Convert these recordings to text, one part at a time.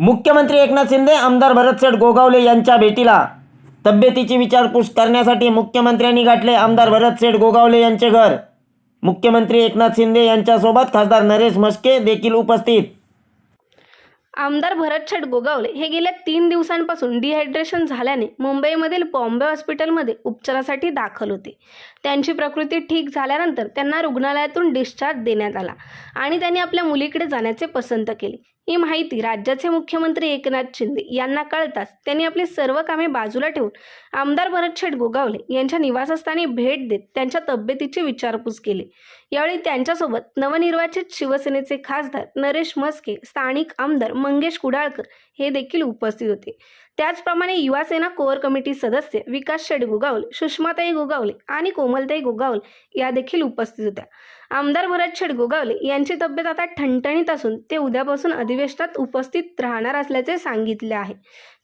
मुख्यमंत्री एकनाथ शिंदे आमदार भरतसेठ गोगावले यांच्या भेटीला. तब्येतीची विचारपूस करण्यासाठी मुख्यमंत्र्यांनी गाठले आमदार भरतसेठ गोगावले यांचे घर. मुख्यमंत्री एकनाथ शिंदे यांच्यासोबत खासदार नरेश म्हस्के देखील उपस्थित. आमदार भरत गोगावले हे गेल्या तीन दिवसांपासून डिहायड्रेशन झाल्याने मुंबईमधील बॉम्बे हॉस्पिटलमध्ये उपचारासाठी दाखल होते. त्यांची प्रकृती ठीक झाल्यानंतर त्यांना रुग्णालयातून डिस्चार्ज देण्यात आला आणि त्यांनी आपल्या मुलीकडे जाण्याचे पसंत केले. ही माहिती राज्याचे मुख्यमंत्री एकनाथ शिंदे यांना कळताच त्यांनी आपली सर्व कामे बाजूला ठेवून आमदार भरत गोगावले यांच्या निवासस्थानी भेट देत त्यांच्या तब्येतीची विचारपूस केली. यावेळी त्यांच्यासोबत नवनिर्वाचित शिवसेनेचे खासदार नरेश म्हस्के स्थानिक आमदार मंगेश कुडाळकर हे देखील उपस्थित होते. त्याचप्रमाणे युवासेना कोअर कमिटी सदस्य विकास शेड गोगावले सुषमाताई गोगावले आणि कोमलताई गोगावले या देखील उपस्थित होत्या. आमदार भरत शेड गोगावले यांची तब्येत आता ठणठणीत असून ते उद्यापासून अधिवेशनात उपस्थित राहणार असल्याचे सांगितले आहे.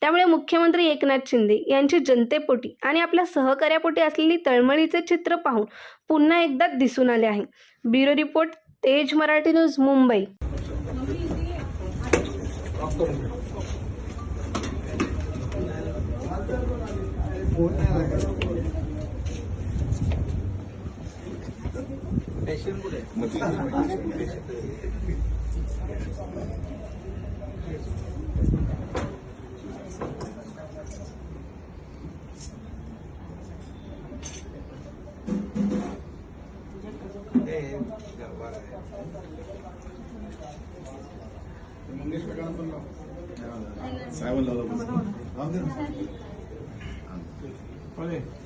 त्यामुळे मुख्यमंत्री एकनाथ शिंदे यांची जनतेपोटी आणि आपल्या सहकार्यापोटी असलेली तळमळीचे चित्र पाहून पुन्हा एकदा दिसून आले आहे. ब्युरो रिपोर्ट तेज मराठी न्यूज मुंबई. पहिल्यांदाच मला जसं आहे अजून आहे का बहिणी तुला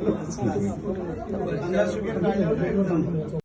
And that's what you're gonna.